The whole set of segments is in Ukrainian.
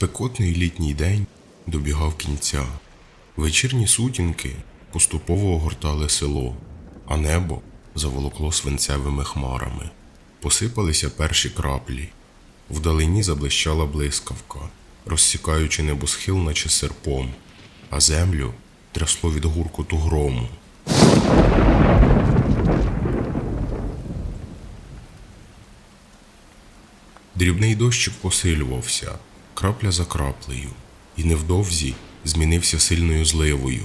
Спекотний літній день добігав кінця. Вечірні сутінки поступово огортали село, а небо заволокло свинцевими хмарами. Посипалися перші краплі. Вдалині заблищала блискавка, розсікаючи небосхил, наче серпом, а землю трясло від гуркоту грому. Дрібний дощик посилювався, крапля за краплею, і невдовзі змінився сильною зливою.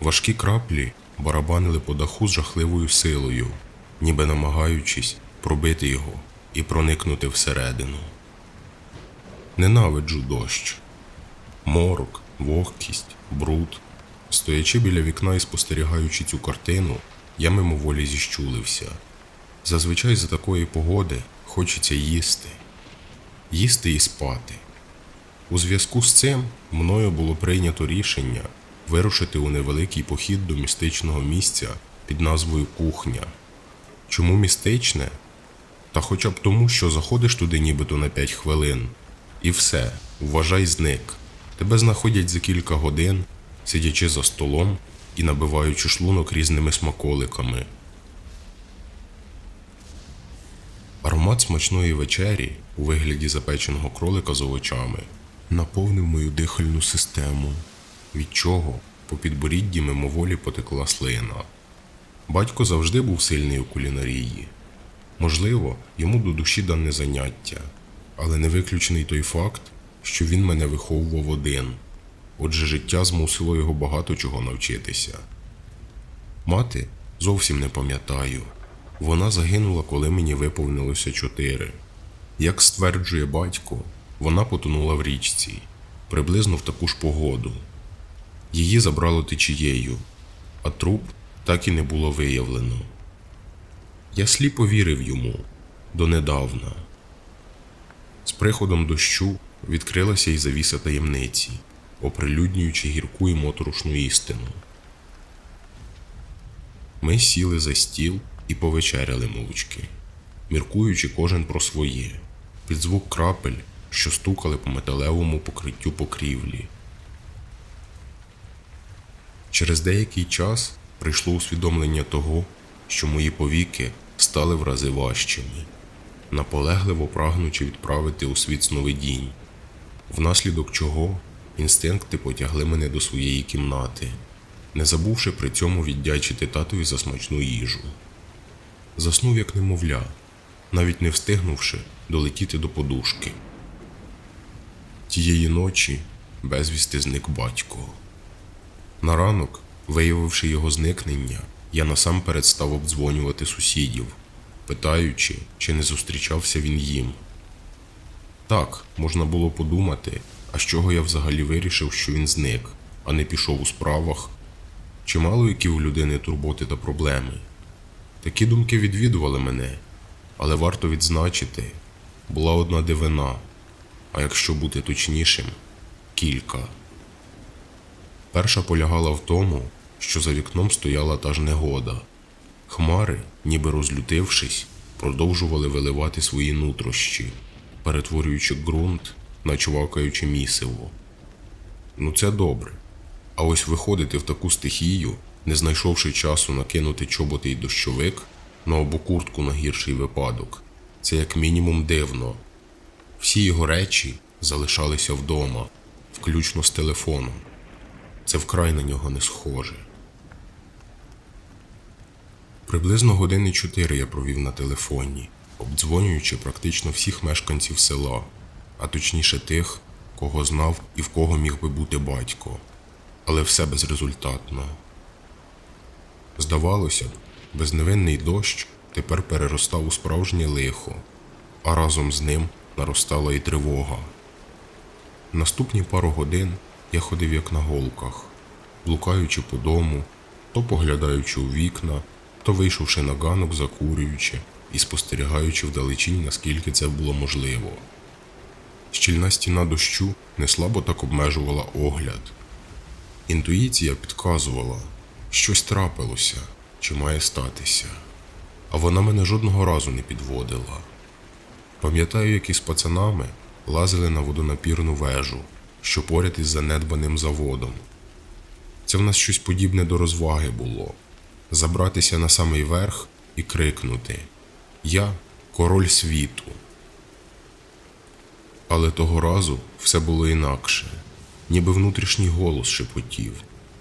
Важкі краплі барабанили по даху з жахливою силою, ніби намагаючись пробити його і проникнути всередину. Ненавиджу дощ. Морок, вогкість, бруд. Стоячи біля вікна і спостерігаючи цю картину, я мимоволі зіщулився. Зазвичай за такої погоди хочеться їсти, їсти і спати. У зв'язку з цим мною було прийнято рішення вирушити у невеликий похід до містичного місця під назвою Кухня. Чому містичне? Та хоча б тому, що заходиш туди нібито на 5 хвилин, і все, вважай зник. Тебе знаходять за кілька годин, сидячи за столом і набиваючи шлунок різними смаколиками. Аромат смачної вечері у вигляді запеченого кролика з овочами наповнив мою дихальну систему, від чого по підборідді мимоволі потекла слина. Батько завжди був сильний у кулінарії. Можливо, йому до душі дане заняття, але не виключений той факт, що він мене виховував один. Отже, життя змусило його багато чого навчитися. Мати зовсім не пам'ятаю. Вона загинула, коли мені виповнилося чотири. Як стверджує батько, вона потонула в річці, приблизно в таку ж погоду. Її забрало течією, а труп так і не було виявлено. Я сліпо вірив йому донедавна. З приходом дощу відкрилася й завіса таємниці, оприлюднюючи гірку і моторошну істину. Ми сіли за стіл і повечеряли мовчки, міркуючи кожен про своє, під звук крапель, що стукали по металевому покриттю покрівлі. Через деякий час прийшло усвідомлення того, що мої повіки стали в рази важчими, наполегливо прагнучи відправити у світ сновидінь, внаслідок чого інстинкти потягли мене до своєї кімнати, не забувши при цьому віддячити татові за смачну їжу. Заснув як немовля, навіть не встигнувши долетіти до подушки. Тієї ночі безвісти зник батько. На ранок, виявивши його зникнення, я насамперед став обдзвонювати сусідів, питаючи, чи не зустрічався він їм. Так, можна було подумати, а з чого я взагалі вирішив, що він зник, а не пішов у справах. Чимало які у людини турботи та проблеми. Такі думки відвідували мене, але варто відзначити, була одна дивина, а якщо бути точнішим, кілька. Перша полягала в тому, що за вікном стояла та ж негода. Хмари, ніби розлютившись, продовжували виливати свої нутрощі, перетворюючи ґрунт на чвакаюче місиво. Ну це добре. А ось виходити в таку стихію, не знайшовши часу накинути чоботи й дощовик на обу куртку на гірший випадок, це як мінімум дивно. Всі його речі залишалися вдома, включно з телефоном. Це вкрай на нього не схоже. Приблизно години чотири я провів на телефоні, обдзвонюючи практично всіх мешканців села, а точніше тих, кого знав і в кого міг би бути батько, але все безрезультатно. Здавалося б, безневинний дощ тепер переростав у справжнє лихо, а разом з ним наростала і тривога. Наступні пару годин я ходив як на голках, блукаючи по дому, то поглядаючи у вікна, то вийшовши на ганок, закурюючи і спостерігаючи вдалечінь, наскільки це було можливо. Щільна стіна дощу не слабо так обмежувала огляд. Інтуїція підказувала, щось трапилося чи має статися, а вона мене жодного разу не підводила. Пам'ятаю, як із пацанами лазили на водонапірну вежу, що поряд із занедбаним заводом. Це в нас щось подібне до розваги було забратися на самий верх і крикнути Я король світу. Але того разу все було інакше, ніби внутрішній голос шепотів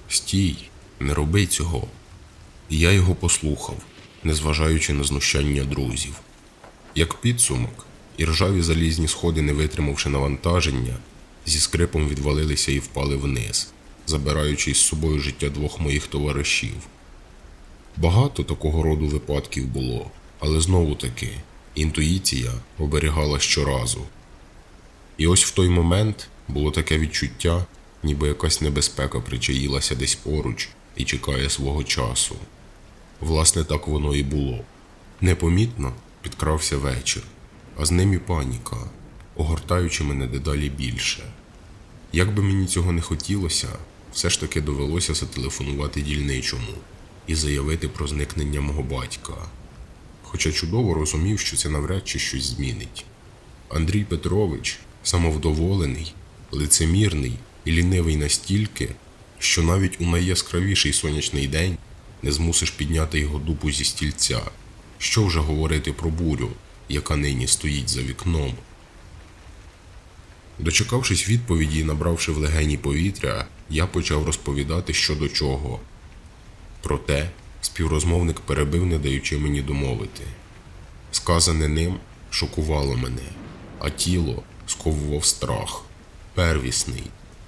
Стій, не роби цього. І я його послухав, незважаючи на знущання друзів. Як підсумок, і ржаві залізні сходи, не витримавши навантаження, зі скрипом відвалилися і впали вниз, забираючи із собою життя двох моїх товаришів. Багато такого роду випадків було, але знову таки інтуїція оберігала щоразу. І ось в той момент було таке відчуття, ніби якась небезпека причаїлася десь поруч і чекає свого часу. Власне, так воно і було. Непомітно підкрався вечір, а з ним і паніка, огортаючи мене дедалі більше. Як би мені цього не хотілося, все ж таки довелося зателефонувати дільничому і заявити про зникнення мого батька. Хоча чудово розумів, що це навряд чи щось змінить. Андрій Петрович самовдоволений, лицемірний і лінивий настільки, що навіть у найяскравіший сонячний день не змусиш підняти його дупу зі стільця. Що вже говорити про бурю, яка нині стоїть за вікном. Дочекавшись відповіді і набравши в легені повітря, я почав розповідати що до чого. Проте співрозмовник перебив, не даючи мені домовити. Сказане ним шокувало мене, а тіло сковував страх, первісний,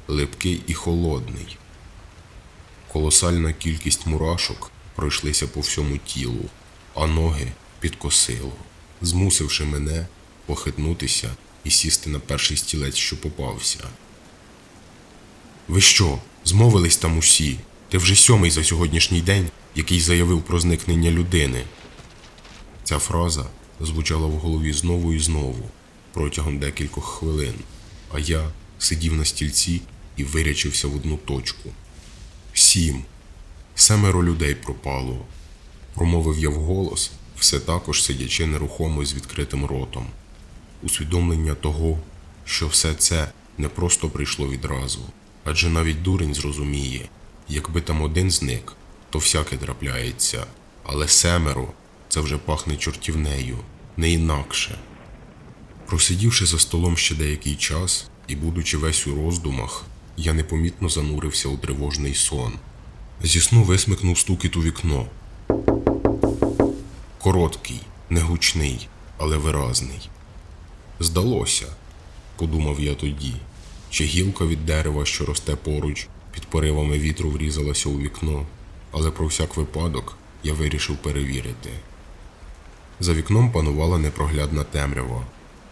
липкий і холодний. Колосальна кількість мурашок пройшлися по всьому тілу, а ноги підкосило, змусивши мене похитнутися і сісти на перший стілець, що попався. Ви що, змовились там усі? Ти вже сьомий за сьогоднішній день, який заявив про зникнення людини. Ця фраза звучала в голові знову і знову протягом декількох хвилин, а я сидів на стільці і вирячився в одну точку. Сім. Семеро людей пропало. Промовив я вголос, все також сидячи нерухомо з відкритим ротом. Усвідомлення того, що все це не просто прийшло відразу, адже навіть дурень зрозуміє, якби там один зник, то всяке трапляється, але семеро це вже пахне чортівнею, не інакше. Просидівши за столом ще деякий час і будучи весь у роздумах, я непомітно занурився у тривожний сон. Зі сну висмикнув стукіт у вікно. Короткий, негучний, але виразний. Здалося, подумав я тоді, чи гілка від дерева, що росте поруч, під поривами вітру врізалася у вікно, але про всяк випадок я вирішив перевірити. За вікном панувала непроглядна темрява,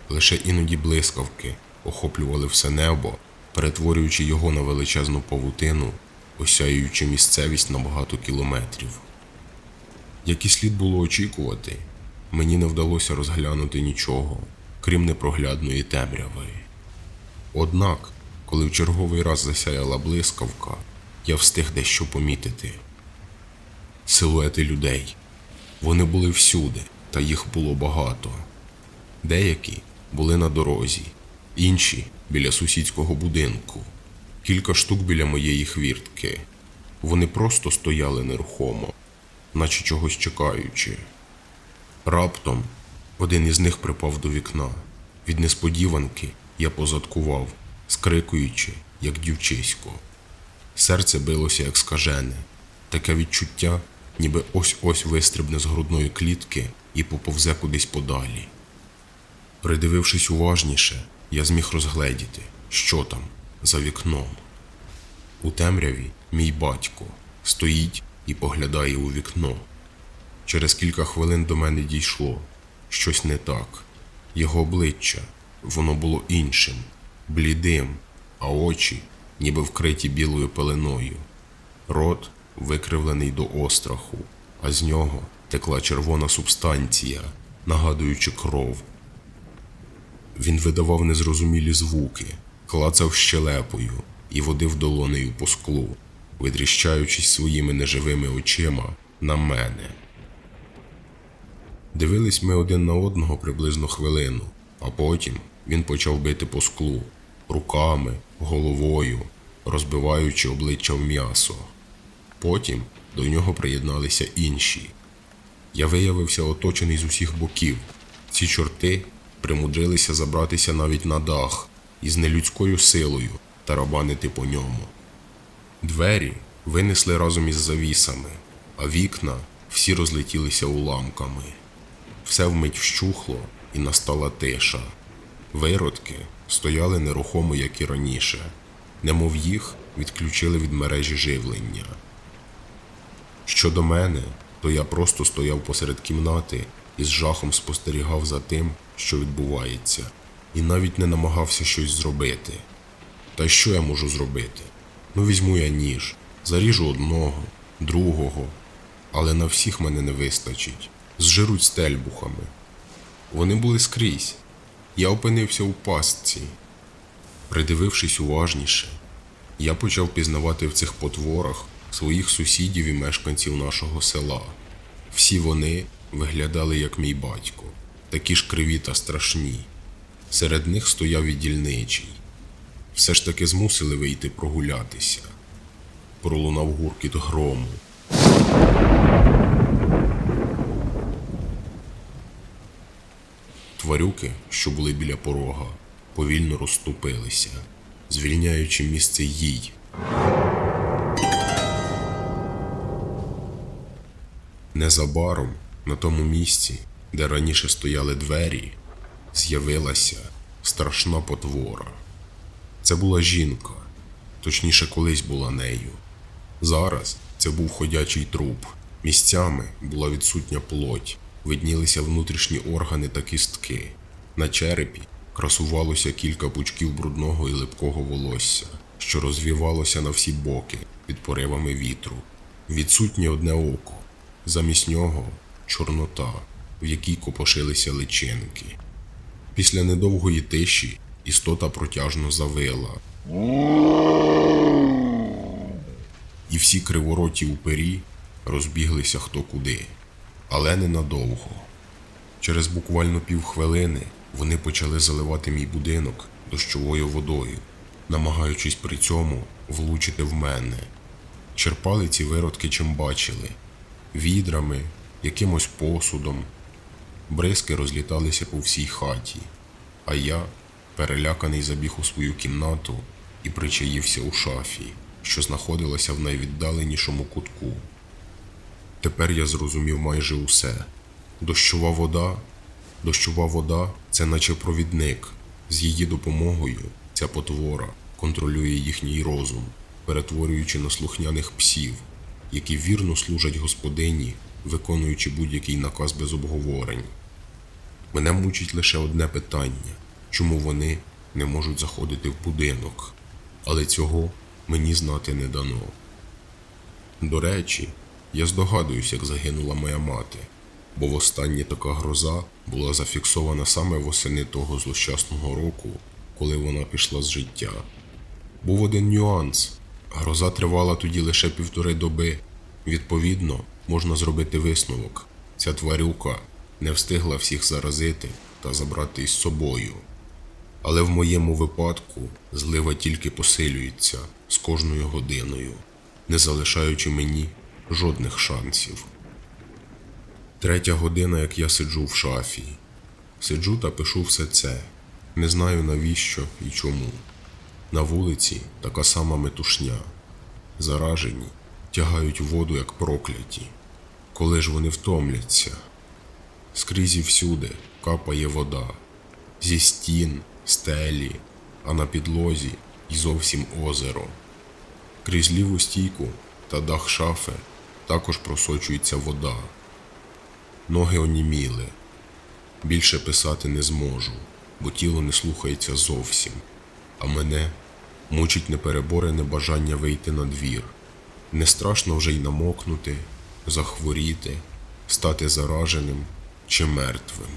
лише іноді блискавки охоплювали все небо, перетворюючи його на величезну павутину, осяюючи місцевість на багато кілометрів. Як і слід було очікувати, мені не вдалося розглянути нічого, крім непроглядної темряви. Однак, коли в черговий раз засяяла блискавка, я встиг дещо помітити. Силуети людей. Вони були всюди, та їх було багато. Деякі були на дорозі, інші біля сусідського будинку, кілька штук біля моєї хвіртки. Вони просто стояли нерухомо, наче чогось чекаючи. Раптом один із них припав до вікна. Від несподіванки я позадкував, скрикуючи, як дівчисько. Серце билося, як скажене, таке відчуття, ніби ось-ось вистрибне з грудної клітки і поповзе кудись подалі. Придивившись уважніше, я зміг розгледіти, що там за вікном. У темряві мій батько стоїть і поглядає у вікно. Через кілька хвилин до мене дійшло щось не так. Його обличчя воно було іншим, блідим, а очі, ніби вкриті білою пеленою. Рот викривлений до остраху, а з нього текла червона субстанція, нагадуючи кров. Він видавав незрозумілі звуки, клацав щелепою і водив долонею по склу, витріщаючись своїми неживими очима на мене. Дивились ми один на одного приблизно хвилину, а потім він почав бити по склу руками, головою, розбиваючи обличчя в м'ясо. Потім до нього приєдналися інші. Я виявився оточений з усіх боків. Ці чорти примудрилися забратися навіть на дах і з нелюдською силою тарабанити по ньому. Двері винесли разом із завісами, а вікна всі розлетілися уламками. Все вмить вщухло і настала тиша. Виродки стояли нерухомо, як і раніше, немов їх відключили від мережі живлення. Щодо мене, то я просто стояв посеред кімнати і з жахом спостерігав за тим, що відбувається, і навіть не намагався щось зробити. Та що я можу зробити? Ну, візьму я ніж, заріжу одного, другого, але на всіх мене не вистачить. Зжируть стельбухами. Вони були скрізь. Я опинився у пастці. Придивившись уважніше, я почав пізнавати в цих потворах своїх сусідів і мешканців нашого села. Всі вони виглядали як мій батько, такі ж криві та страшні. Серед них стояв і дільничий. Все ж таки змусили вийти прогулятися. Пролунав гуркіт грому. Тварюки, що були біля порога, повільно розступилися, звільняючи місце їй. Незабаром на тому місці, де раніше стояли двері, з'явилася страшна потвора. Це була жінка, точніше, колись була нею. Зараз це був ходячий труп. Місцями була відсутня плоть, виднілися внутрішні органи та кістки. На черепі красувалося кілька пучків брудного і липкого волосся, що розвівалося на всі боки під поривами вітру. Відсутнє одне око, замість нього чорнота, в якій копошилися личинки. Після недовгої тиші істота протяжно завила. І всі кривороті упері розбіглися хто куди, але ненадовго. Через буквально півхвилини вони почали заливати мій будинок дощовою водою, намагаючись при цьому влучити в мене. Черпали ці виродки чим бачили відрами, якимось посудом. Бризки розліталися по всій хаті, а я, переляканий, забіг у свою кімнату і причаївся у шафі, що знаходилася в найвіддаленішому кутку. Тепер я зрозумів майже усе. Дощова вода, дощова вода це наче провідник. З її допомогою ця потвора контролює їхній розум, перетворюючи на слухняних псів, які вірно служать господині, виконуючи будь-який наказ без обговорень. Мене мучить лише одне питання чому вони не можуть заходити в будинок, але цього мені знати не дано. До речі, я здогадуюсь, як загинула моя мати, бо востаннє така гроза була зафіксована саме восени того злощасного року, коли вона пішла з життя. Був один нюанс. Гроза тривала тоді лише півтори доби. Відповідно, можна зробити висновок. Ця тварюка не встигла всіх заразити та забрати із собою. Але в моєму випадку злива тільки посилюється з кожною годиною, не залишаючи мені жодних шансів. Третя година, як я сиджу в шафі. Сиджу та пишу все це. Не знаю навіщо і чому. На вулиці така сама метушня. Заражені тягають воду, як прокляті. Коли ж вони втомляться? Скрізь і всюди капає вода. Зі стін, стелі, а на підлозі й зовсім озеро. Крізь ліву стійку та дах шафи також просочується вода. Ноги оніміли. Більше писати не зможу, бо тіло не слухається зовсім, а мене мучить непереборене бажання вийти на двір. Не страшно вже й намокнути, захворіти, стати зараженим чи мертвим.